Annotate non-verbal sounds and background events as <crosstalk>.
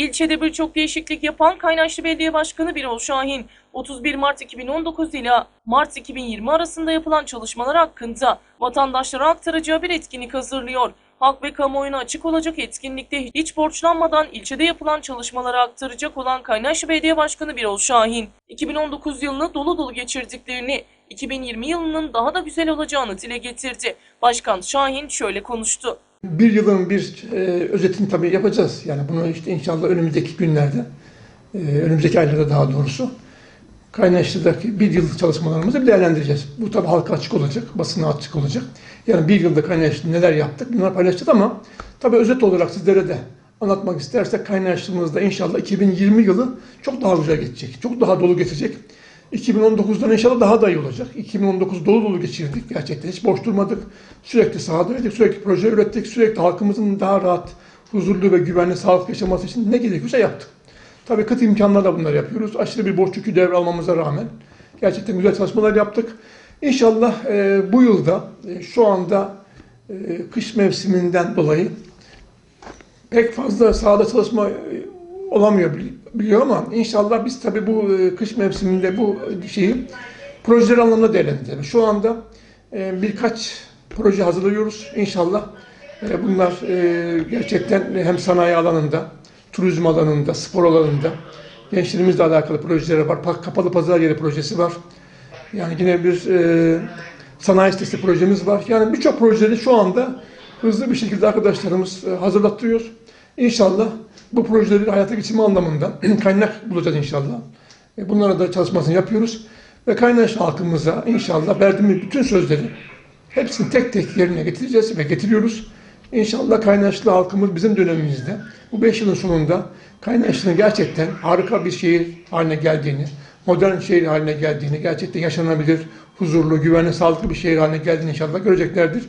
İlçede birçok değişiklik yapan Kaynaşlı Belediye Başkanı Birol Şahin, 31 Mart 2019 ile Mart 2020 arasında yapılan çalışmalar hakkında vatandaşlara aktaracağı bir etkinlik hazırlıyor. Halk ve kamuoyuna açık olacak etkinlikte hiç borçlanmadan ilçede yapılan çalışmaları aktaracak olan Kaynaşlı Belediye Başkanı Birol Şahin, 2019 yılını dolu dolu geçirdiklerini, 2020 yılının daha da güzel olacağını dile getirdi. Başkan Şahin şöyle konuştu. Bir yılın bir e, özetini tabii yapacağız. Yani bunu işte inşallah önümüzdeki günlerde, e, önümüzdeki aylarda daha doğrusu Kaynaşlı'daki bir yıl çalışmalarımızı değerlendireceğiz. Bu tabii halka açık olacak, basına açık olacak. Yani bir yılda Kaynaşlı'da neler yaptık bunları paylaşacağız ama tabii özet olarak sizlere de anlatmak istersek Kaynaşlı'mızda inşallah 2020 yılı çok daha güzel geçecek. Çok daha dolu geçecek. 2019'dan inşallah daha da iyi olacak. 2019 dolu dolu geçirdik gerçekten. Hiç boş durmadık. Sürekli sahadaydık, sürekli proje ürettik, sürekli halkımızın daha rahat, huzurlu ve güvenli, sağlıklı yaşaması için ne gerekiyorsa yaptık. Tabii kıt imkanlarla bunları yapıyoruz. Aşırı bir borç yükü devralmamıza rağmen gerçekten güzel çalışmalar yaptık. İnşallah e, bu yılda e, şu anda e, kış mevsiminden dolayı pek fazla sahada çalışma e, olamıyor biliyor ama inşallah biz tabii bu e, kış mevsiminde bu şeyi projeler anlamında değerlendirelim. Şu anda e, birkaç proje hazırlıyoruz. İnşallah e, bunlar gerçekten hem sanayi alanında, turizm alanında, spor alanında, gençlerimizle alakalı projeler var. Pa- Kapalı pazar yeri projesi var. Yani yine bir sanayi sitesi projemiz var. Yani birçok projeleri şu anda hızlı bir şekilde arkadaşlarımız hazırlattırıyor. İnşallah bu projeleri hayata geçirme anlamında <clears throat> kaynak bulacağız inşallah. E, bunlara da çalışmasını yapıyoruz. Ve Kaynaşlı halkımıza inşallah verdiğimiz bütün sözleri hepsini tek tek yerine getireceğiz ve getiriyoruz. İnşallah Kaynaşlı halkımız bizim dönemimizde bu 5 yılın sonunda Kaynaşlı'nın gerçekten harika bir şehir haline geldiğini, modern şehir haline geldiğini, gerçekten yaşanabilir, huzurlu, güvenli, sağlıklı bir şehir haline geldiğini inşallah göreceklerdir.